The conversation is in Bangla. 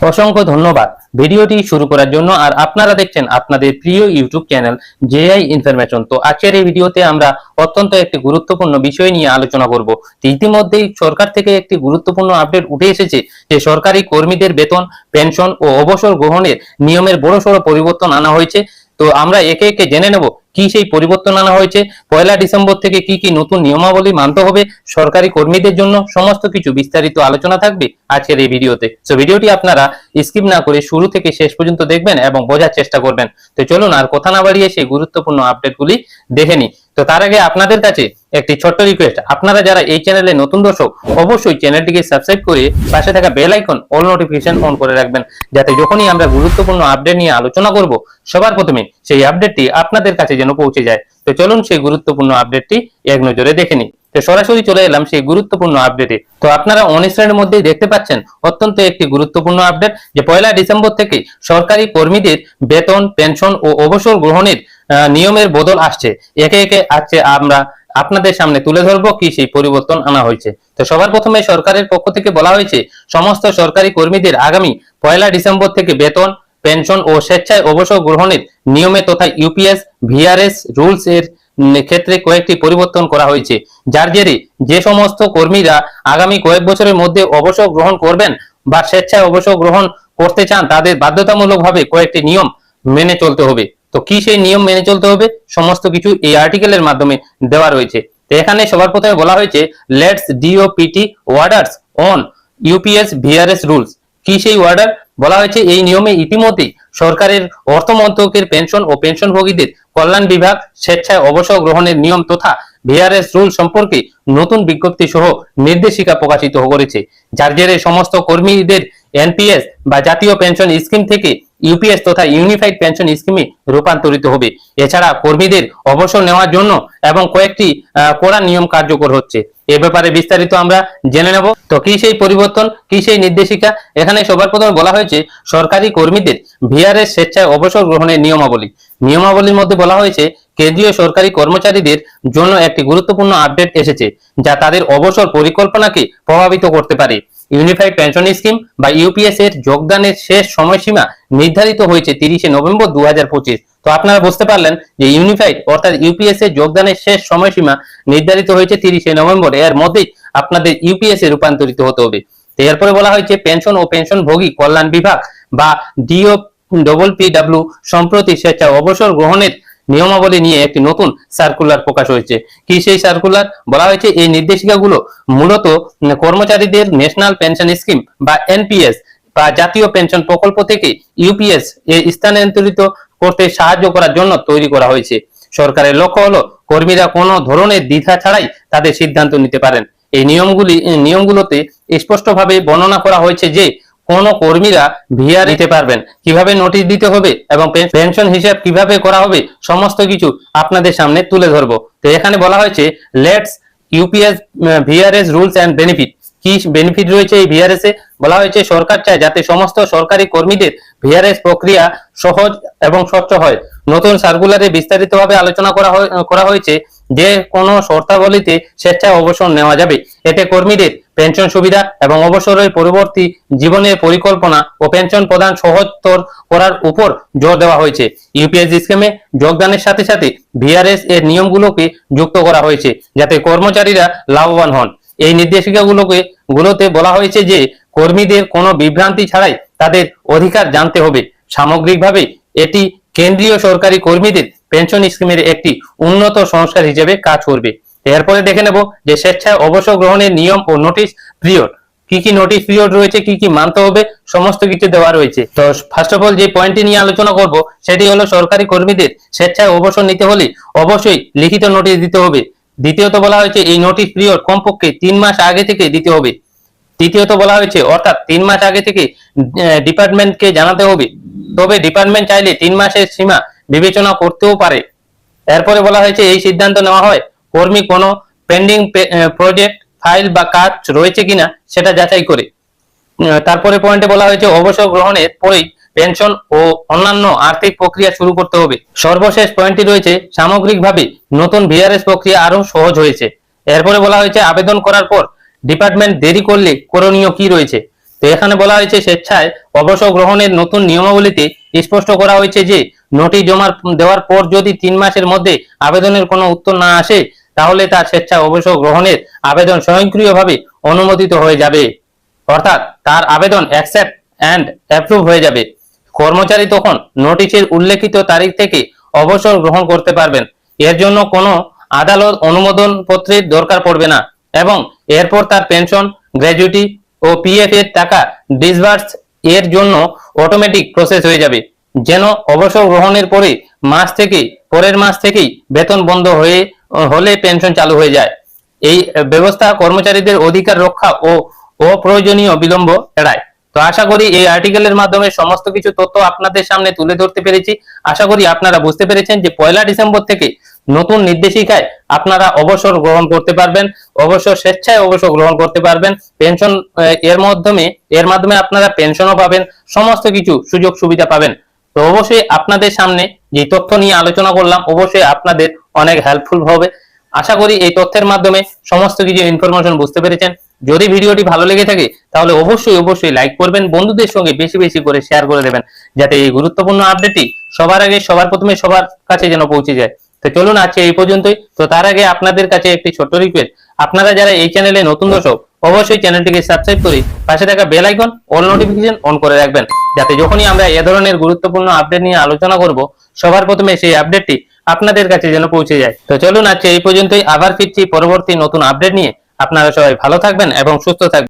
অসংখ্য ধন্যবাদ। ভিডিওটি শুরু করার জন্য আর আপনারা দেখছেন আপনাদের প্রিয় ইউটিউব চ্যানেল জেআই ইনফরমেশন। তো আজকের এই ভিডিওতে আমরা অত্যন্ত একটি গুরুত্বপূর্ণ বিষয় নিয়ে আলোচনা করব। ইতিমধ্যেই সরকার থেকে একটি গুরুত্বপূর্ণ আপডেট উঠে এসেছে যে সরকারি কর্মীদের বেতন, পেনশন ও অবসর গ্রহণের নিয়মের বড়সড় পরিবর্তন আনা হয়েছে। তো আমরা একে একে জেনে নেব কি সেই পরিবর্তন আনা হয়েছে? পয়লা ডিসেম্বর থেকে কি কি নতুন নিয়মাবলী মানতে হবে? সরকারি কর্মীদের জন্য সমস্ত কিছু বিস্তারিত আলোচনা থাকবে আজকের এই ভিডিওতে। তো ভিডিওটি আপনারা স্কিপ না করে শুরু থেকে শেষ পর্যন্ত দেখবেন এবং বোঝার চেষ্টা করবেন। তো চলুন আর কথা না বাড়িয়ে সেই গুরুত্বপূর্ণ আপডেটগুলি দেখে নিই। তো তার আগে আপনাদের কাছে একটি ছোট্ট রিকোয়েস্ট আপনারা যারা এই চ্যানেলে নতুন দর্শক, অবশ্যই চ্যানেলটিকে সাবস্ক্রাইব করে পাশে থাকা bell icon all notification on করে রাখবেন। যাতে যখনই আমরা গুরুত্বপূর্ণ আপডেট নিয়ে আলোচনা করব, সবার প্রথমে সেই আপডেটটি আপনাদের কাছে যেন পৌঁছে যায়। তো চলুন সেই গুরুত্বপূর্ণ আপডেটটি এক নজরে দেখে নিই। তো সরাসরি চলে এলাম সেই গুরুত্বপূর্ণ আপডেটে তো আপনারা অনুষ্ঠানের মধ্যেই দেখতে পাচ্ছেন, অত্যন্ত একটি গুরুত্বপূর্ণ আপডেট যে পয়লা ডিসেম্বর থেকে সরকারি কর্মীদের বেতন পেনশন ও অবসর গ্রহণের নিয়মের বদল আসছে। একে একে আসছে আমরা আপনাদের সামনে তুলে ধরবো কি সেই পরিবর্তন আনা হয়েছে। তো সবার প্রথমে সরকারের পক্ষ থেকে বলা হয়েছে, সমস্ত সরকারি কর্মীদের আগামী পয়লা ডিসেম্বর থেকে বেতন, পেনশন ও স্বেচ্ছায় অবসর গ্রহণের নিয়মে তথা ইউপিএস ভিআরএস রুলস এর ক্ষেত্রে কয়েকটি পরিবর্তন করা হয়েছে। যার জেরে যে সমস্ত কর্মীরা আগামী কয়েক বছরের মধ্যে অবসর গ্রহণ করবেন বা স্বেচ্ছায় অবসর গ্রহণ করতে চান, তাদের বাধ্যতামূলকভাবে কয়েকটি নিয়ম মেনে চলতে হবে। তো কি সেই নিয়ম মেনে চলতে হবে? সমস্ত কিছু এই আর্টিকেলের মাধ্যমে দেওয়া রয়েছে। তো এখানে সবার প্রথমে বলা হয়েছে latest DOPT orders on UPS VRS rules কি সেই ওয়ার্ডার বলা হয়েছে এই নিয়মে ইতিমধ্যেই সরকারের অর্থ মন্ত্রকের পেনশন ও পেনশনভোগীদের কল্যাণ বিভাগ স্বেচ্ছায় অবসর গ্রহণের নিয়ম তথা ভিআরএস রুল সম্পর্কে নতুন বিজ্ঞপ্তি সহ নির্দেশিকা প্রকাশিত করেছে। যার জেরে সমস্ত কর্মীদের এনপিএস বা জাতীয় পেনশন স্কিম থেকে ইউপিএস তথা ইউনিফাইড পেনশন স্কিমে রূপান্তরিত হবে। এছাড়া কর্মীদের অবসর নেওয়ার জন্য এবং কয়েকটি কড়া নিয়ম কার্যকর হচ্ছে। এ ব্যাপারে বিস্তারিত আমরা জেনে নেব। তো কি সেই পরিবর্তন, কি সেই নির্দেশিকা? এখানে সবার প্রথমে বলা হয়েছে, সরকারি কর্মীদের ভিআরএস স্বেচ্ছায় অবসর গ্রহণের নিয়মাবলী। নিয়মাবলীর মধ্যে বলা হয়েছে, কেন্দ্রীয় সরকারি কর্মচারীদের জন্য একটি গুরুত্বপূর্ণ আপডেট এসেছে, যা তাদের অবসর পরিকল্পনাকে প্রভাবিত করতে পারে। ইউনিফাইড পেনশন স্কিম বা ইউপিএস এর যোগদানের শেষ সময়সীমা নির্ধারিত হয়েছে তিরিশে নভেম্বর দু হাজার পঁচিশ। তো আপনারা বুঝতে পারলেন যে ইউনিফাইড অর্থাৎ ইউপিএস এর যোগদানের শেষ সময়সীমা নির্ধারিত হয়েছে তিরিশে নভেম্বর। এর মধ্যেই আপনাদের ইউপিএস এ রূপান্তরিত হতে হবে। এরপরে বলা হয়েছে পেনশন ও পেনশন ভোগী কল্যাণ বিভাগ বা ডিও ডবল পি ডাব্লিউ সম্প্রতি স্বেচ্ছা অবসর গ্রহণের নিয়মাবলী নিয়ে একটি নতুন সার্কুলার প্রকাশ হয়েছে। কি সেই সার্কুলার বলা হয়েছে এই নির্দেশিকাগুলো মূলত কর্মচারীদের ন্যাশনাল পেনশন স্কিম বা এনপিএস বা জাতীয় পেনশন প্রকল্প থেকে ইউপিএস এ স্থানান্তরিত করতে সাহায্য করার জন্য তৈরি করা হয়েছে। সরকারের লক্ষ্য হলো, কর্মীরা কোনো ধরনের দ্বিধা ছাড়াই তাদের সিদ্ধান্ত নিতে পারেন। এই নিয়মগুলি, নিয়মগুলোতে স্পষ্টভাবে বর্ণনা করা হয়েছে যে, কোন কর্মীরা ভিআর দিতে পারবেন। কীভাবে নোটিশ দিতে হবে এবং পেনশন হিসাব কীভাবে করা হবে, সমস্ত কিছু আপনাদের সামনে তুলে ধরবো। তো এখানে বলা হয়েছে, latest UPS, VRS rules and benefit. কি বেনিফিট রয়েছে এই ভিআরএস? এ বলা হয়েছে, সরকার চায় যাতে সমস্ত সরকারি কর্মীদের ভিআরএস প্রক্রিয়া সহজ এবং স্বচ্ছ হয়। নতুন সার্কুলারে বিস্তারিতভাবে আলোচনা করা করা হয়েছে যে কোনো শর্তাবলীতে স্বেচ্ছায় অবসর নেওয়া যাবে। এতে কর্মীদের পেনশন সুবিধা এবং অবসরের পরবর্তী জীবনের পরিকল্পনা ও পেনশন প্রদান সহজতর করার উপর জোর দেওয়া হয়েছে। ইউপিএস স্কিমে যোগদানের সাথে সাথে ভিআরএস এর নিয়মগুলোকে যুক্ত করা হয়েছে, যাতে কর্মচারীরা লাভবান হন। এই নির্দেশিকাগুলোকে, গুলোতে বলা হয়েছে যে কর্মীদের কোনো বিভ্রান্তি ছাড়াই তাদের অধিকার জানতে হবে। সামগ্রিকভাবে এটি কেন্দ্রীয় সরকারি কর্মীদের পেনশন স্কিমের একটি উন্নত সংস্কার হিসেবে কাজ করবে। এরপরে দেখে নেব যে স্বেচ্ছায় অবসর গ্রহণের নিয়ম ও নোটিশ পিরিয়ড। কি কি নোটিশ পিরিয়ড রয়েছে, কি কি মানতে হবে, সমস্ত কিছু দেওয়া রয়েছে। তো ফার্স্ট অফ অল যে পয়েন্টটি নিয়ে আলোচনা করব, সেটি হলো সরকারি কর্মীদের স্বেচ্ছায় অবসর নিতে হলে অবশ্যই লিখিত নোটিশ দিতে হবে। দ্বিতীয়ত বলা হয়েছে, এই নোটিশ পিরিয়ড কমপক্ষে তিন মাস আগে থেকে দিতে হবে। তৃতীয়ত বলা হয়েছে, অর্থাৎ তিন মাস আগে থেকে ডিপার্টমেন্টকে জানাতে হবে। তবে ডিপার্টমেন্ট চাইলে তিন মাসের সীমা বিবেচনা করতেও পারে। এরপরে বলা হয়েছে, এই সিদ্ধান্ত নেওয়া হয়, কর্মী কোনো পেন্ডিং প্রজেক্ট, ফাইল বা কাজ রয়েছে কিনা সেটা যাচাই করে। তারপরে পয়েন্টে বলা হয়েছে, অবসর গ্রহণের পরেই পেনশন ও অন্যান্য আর্থিক প্রক্রিয়া শুরু করতে হবে। সর্বশেষ পয়েন্টটি রয়েছে, সামগ্রিকভাবে নতুন ভিআরএস প্রক্রিয়া আরও সহজ হয়েছে। এরপরে বলা হয়েছে, আবেদন করার পর ডিপার্টমেন্ট দেরি করলে করণীয় কি রয়েছে? তো এখানে বলা হয়েছে, স্বেচ্ছায় অবসর গ্রহণের নতুন নিয়মাবলীতে স্পষ্ট করা হয়েছে যে, নোটিশ জমা দেওয়ার পর যদি তিন মাসের মধ্যে আবেদনের কোনো উত্তর না আসে, তাহলে তার স্বেচ্ছায় অবসর গ্রহণের আবেদন স্বয়ংক্রিয়ভাবে অনুমোদিত হয়ে যাবে। অর্থাৎ তার আবেদন অ্যাকসেপ্ট অ্যান্ড অ্যাপ্রুভ হয়ে যাবে। কর্মচারী তখন নোটিশের উল্লেখিত তারিখ থেকে অবসর গ্রহণ করতে পারবেন। এর জন্য কোনো আদালত অনুমোদন পত্রের দরকার পড়বে না। এবং এরপর তার পেনশন গ্র্যাজুইটি ও পিএফ এর টাকা ডিসবার্স এর জন্য অটোমেটিক প্রসেস হয়ে যাবে, যেন অবসর গ্রহণের পরে মাস থেকে, পরের মাস থেকেই বেতন বন্ধ হয়ে, হলে পেনশন চালু হয়ে যায়। এই ব্যবস্থা কর্মচারীদের অধিকার রক্ষা ও অপ্রয়োজনীয় বিলম্ব এড়ায়। তো আশা করি এই আর্টিকেলের মাধ্যমে সমস্ত কিছু তথ্য আপনাদের সামনে তুলে ধরতে পেরেছি। আশা করি আপনারা বুঝতে পেরেছেন যে পয়লা ডিসেম্বর থেকে নতুন নির্দেশিকায় আপনারা অবসর গ্রহণ করতে পারবেন, অবসর স্বেচ্ছায় অবসর গ্রহণ করতে পারবেন, পেনশন এর মাধ্যমে এর মাধ্যমে আপনারা পেনশনও পাবেন, সমস্ত কিছু সুযোগ সুবিধা পাবেন। তো অবশ্যই আপনাদের সামনে যে তথ্য নিয়ে আলোচনা করলাম, অবশ্যই আপনাদের অনেক হেল্পফুল হবে। আশা করি এই তথ্যের মাধ্যমে সমস্ত কিছু ইনফরমেশন বুঝতে পেরেছেন। যদি ভিডিওটি ভালো লেগে থাকে, তাহলে অবশ্যই অবশ্যই লাইক করবেন, বন্ধুদের সঙ্গে বেশি বেশি করে শেয়ার করে দেবেন, যাতে এই গুরুত্বপূর্ণ আপডেটটি সবার আগে, সবার প্রথমে সবার কাছে যেন পৌঁছে যায়। তো চলুন আজকে এই পর্যন্তই। তো তার আগে আপনাদের কাছে একটি ছোট্ট রিকোয়েস্ট আপনারা যারা এই চ্যানেলে নতুন দর্শক, অবশ্যই চ্যানেলটিকে সাবস্ক্রাইব করে পাশে থাকা bell icon all notification on করে রাখবেন। যাতে যখনই আমরা এ ধরনের গুরুত্বপূর্ণ আপডেট নিয়ে আলোচনা করব, সবার প্রথমে সেই আপডেটটি আপনাদের কাছে যেন পৌঁছে যায়। তো চলুন আজকে এই পর্যন্তই। আবার ফিরছি পরবর্তী নতুন আপডেট নিয়ে। আপনারা সবাই ভালো থাকবেন এবং সুস্থ থাকবেন।